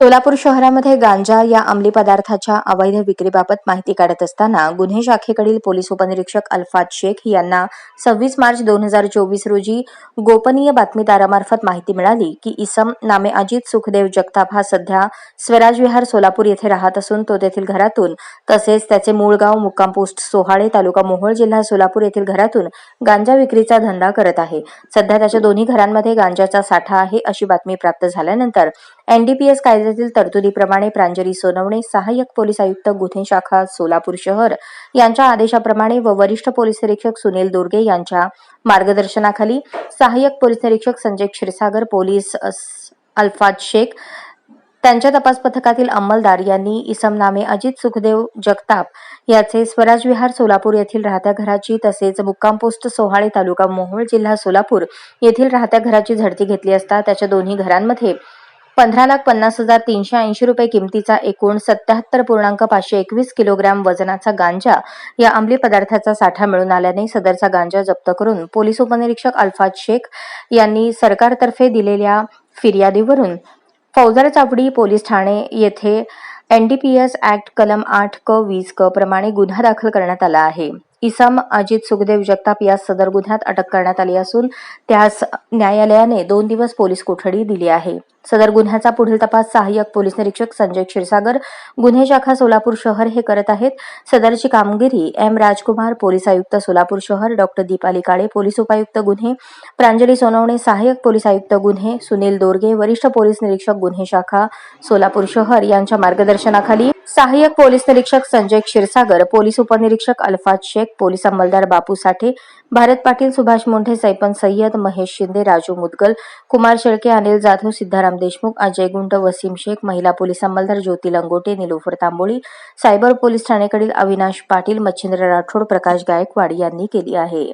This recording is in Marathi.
सोलापूर शहरामध्ये गांजा या अंमली पदार्थाच्या अवैध विक्रीबाबत माहिती काढत असताना गुन्हे शाखेकडील पोलीस उपनिरीक्षक अल्फाद शेख यांना सव्वीस मार्च दोन हजार चोवीस रोजी गोपनीय बातमीदारामार्फत माहिती मिळाली की इसम नामे अजित सुखदेव जगताप हा सध्या स्वराज विहार सोलापूर येथे राहत असून तो तेथील घरातून तसेच त्याचे मूळ गाव मुक्काम पोस्ट सोहाळे तालुका मोहोळ जिल्हा सोलापूर येथील घरातून गांजा विक्रीचा धंदा करत आहे. सध्या त्याच्या दोन्ही घरांमध्ये गांजाचा साठा आहे अशी बातमी प्राप्त झाल्यानंतर एनडीपीएस कायद्यातील तरतुदीप्रमाणे प्रांजली सोनवणे सहाय्यक पोलीस आयुक्त गुन्हे शाखा सोलापूर शहर यांच्या आदेशाप्रमाणे व वरिष्ठ पोलीस निरीक्षक सुनील दुर्गे यांच्या मार्गदर्शनाखाली सहाय्यक पोलीस निरीक्षक संजय क्षीरसागर पोलीस अल्फाज शेख त्यांच्या तपास पथकातील अंमलदार यांनी इसम नामे अजित सुखदेव जगताप याचे स्वराज विहार सोलापूर येथील राहत्या घराची तसेच मुक्काम पोस्ट सोहाळे तालुका मोहोळ जिल्हा सोलापूर येथील राहत्या घराची झडती घेतली असता त्याच्या दोन्ही घरांमध्ये पंधरा लाख पन्नास हजार तीनशे ऐंशी रुपये किमतीचा एकूण सत्याहत्तर पूर्णांक पाचशे एकवीस किलोग्रॅम वजनाचा गांजा या अंमली पदार्थाचा साठा मिळून आल्याने सदरचा गांजा जप्त करून पोलीस उपनिरीक्षक अल्फाज शेख यांनी सरकारतर्फे दिलेल्या फिर्यादीवरून फौजार चावडी पोलीस ठाणे येथे एनडीपीएस ऍक्ट कलम आठ क वीस क प्रमाणे गुन्हा दाखल करण्यात आला आहे. इसम अजित सुखदेव जगताप यास सदर गुन्ह्यात अटक करण्यात आली असून त्यास न्यायालयाने दोन दिवस पोलीस कोठडी दिली आहे. सदर गुन्ह्याचा पुढील तपास सहाय्यक पोलीस निरीक्षक संजय क्षीरसागर गुन्हे शाखा सोलापूर शहर हे करत आहेत. सदरची कामगिरी एम राजकुमार पोलीस आयुक्त सोलापूर शहर डॉक्टर दीपाली काळे पोलीस उपायुक्त गुन्हे प्रांजली सोनवणे सहाय्यक पोलीस आयुक्त गुन्हे सुनील दोरगे वरिष्ठ पोलीस निरीक्षक गुन्हे शाखा सोलापूर शहर यांच्या मार्गदर्शनाखाली सहाय्यक पोलीस निरीक्षक संजय क्षीरसागर पोलीस उपनिरीक्षक अल्फाज शेख पोलीस अंमलदार बापू साठे भारत पाटील सुभाष मोंढे सैपन सय्यद महेश शिंदे राजू मुदगल कुमार शेळके अनिल जाधव सिद्धाराम देशमुख अजय गुंड वसीम शेख महिला पोलीस अंमलदार ज्योती लंगोटे निलोफर तांबोळी सायबर पोलीस ठाणेकडील अविनाश पाटील मच्छिंद्र राठोड प्रकाश गायकवाड यांनी केली आहे.